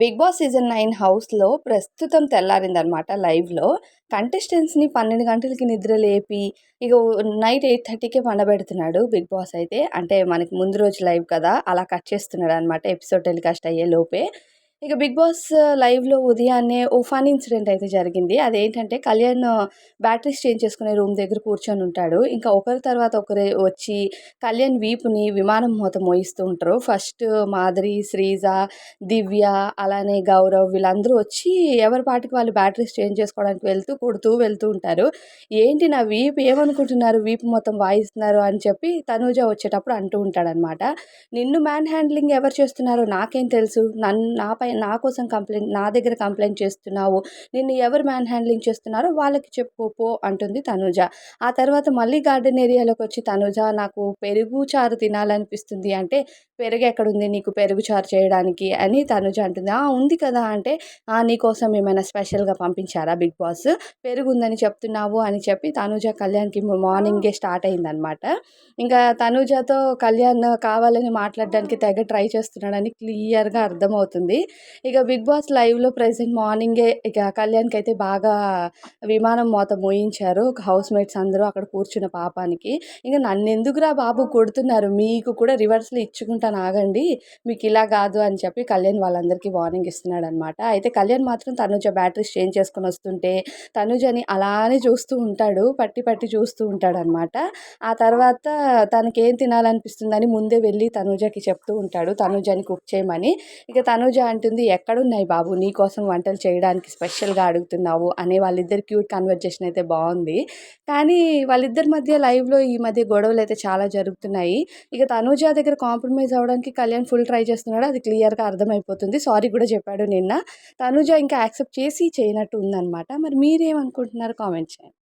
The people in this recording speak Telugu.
బిగ్ బాస్ సీజన్ నైన్ హౌస్లో ప్రస్తుతం తెల్లారిందనమాట లైవ్లో. కంటెస్టెంట్స్ని పన్నెండు గంటలకి నిద్ర లేపి ఇక నైట్ ఎయిట్ థర్టీకే పండబెడుతున్నాడు బిగ్ బాస్ అయితే. అంటే మనకి ముందు రోజు లైవ్ కదా అలా కట్ చేస్తున్నాడు అనమాట ఎపిసోడ్ టెలికాస్ట్ అయ్యే లోపే ఇక బిగ్ బాస్ లైవ్లో ఉదయాన్నే ఓ ఫన్ ఇన్సిడెంట్ అయితే జరిగింది. అదేంటంటే కళ్యాణ్ బ్యాటరీస్ చేంజ్ చేసుకునే రూమ్ దగ్గర కూర్చొని ఉంటాడు. ఇంకా ఒకరి తర్వాత ఒకరు వచ్చి కళ్యాణ్ వీపుని విమానం మూత మోయిస్తూ ఉంటారు. ఫస్ట్ మాధురి శ్రీజ దివ్య అలానే గౌరవ్ వీళ్ళందరూ వచ్చి ఎవరి పాటికి వాళ్ళు బ్యాటరీస్ చేంజ్ చేసుకోవడానికి వెళ్తూ కొడుతూ వెళ్తూ ఉంటారు. ఏంటి నా వీపు? ఏమనుకుంటున్నారు? వీపు మొత్తం వాయిస్తున్నారు అని చెప్పి తనూజ వచ్చేటప్పుడు అంటూ ఉంటాడనమాట నిన్ను మ్యాన్ హ్యాండ్లింగ్ ఎవరు చేస్తున్నారో నాకేం తెలుసు. నన్ను నాపై నా కోసం కంప్లైంట్ నా దగ్గర కంప్లైంట్ చేస్తున్నావు నిన్ను ఎవరు మ్యాన్ హ్యాండ్లింగ్ చేస్తున్నారో వాళ్ళకి చెప్పుకో అంటుంది తనుజ. ఆ తర్వాత మళ్ళీ గార్డెన్ ఏరియాలోకి వచ్చి తనుజ నాకు పెరుగు చారు తినాలనిపిస్తుంది అంటే పెరుగు ఎక్కడుంది నీకు పెరుగు చారు చేయడానికి? అని తనుజ అంటుంది. ఆ ఉంది కదా అంటే నీకోసం ఏమైనా స్పెషల్గా పంపించారా బిగ్ బాస్? పెరుగు ఉందని చెప్తున్నావు అని చెప్పి తనుజ కళ్యాణ్కి మార్నింగే స్టార్ట్ అయిందనమాట ఇంకా తనుజతో కళ్యాణ్ కావాలని మాట్లాడడానికి తెగ ట్రై చేస్తున్నాడని క్లియర్గా అర్థమవుతుంది. ఇక బిగ్ బాస్ లైవ్లో ప్రెసెంట్ మార్నింగే ఇక కళ్యాణ్కి అయితే బాగా విమానం మోత మోయించారు. హౌస్ మేట్స్ అందరూ అక్కడ కూర్చున్న పాపానికి. ఇక నన్ను ఎందుకురా బాబు కొడుతున్నారు? మీకు కూడా రివర్స్లో ఇచ్చుకుంటాను ఆగండి మీకు ఇలా కాదు అని చెప్పి కళ్యాణ్ వాళ్ళందరికీ వార్నింగ్ ఇస్తున్నాడు అనమాట అయితే కళ్యాణ్ మాత్రం తనుజ బ్యాటరీస్ చేంజ్ చేసుకొని వస్తుంటే తనుజని అలానే చూస్తూ ఉంటాడు. పట్టి పట్టి చూస్తూ ఉంటాడు అనమాట ఆ తర్వాత తనకేం తినాలనిపిస్తుందని ముందే వెళ్ళి తనుజకి చెప్తూ ఉంటాడు. తనుజని కుక్ చేయమని. ఇక తనుజ అడుగుతుంది ఎక్కడున్నాయి బాబు? నీ కోసం వంటలు చేయడానికి స్పెషల్గా అడుగుతున్నావు అనే వాళ్ళిద్దరు క్యూట్ కన్వర్జేషన్ అయితే బాగుంది కానీ వాళ్ళిద్దరి మధ్య లైవ్లో ఈ మధ్య గొడవలు అయితే చాలా జరుగుతున్నాయి. ఇక తనూజ దగ్గర కాంప్రమైజ్ అవ్వడానికి కళ్యాణ్ ఫుల్ ట్రై చేస్తున్నాడు. అది క్లియర్గా అర్థమైపోతుంది. సారీ కూడా చెప్పాడు నిన్న. తనూజ ఇంకా యాక్సెప్ట్ చేసి చేయనట్టు ఉందన్నమాట. మరి మీరేమనుకుంటున్నారు? కామెంట్ చేయండి.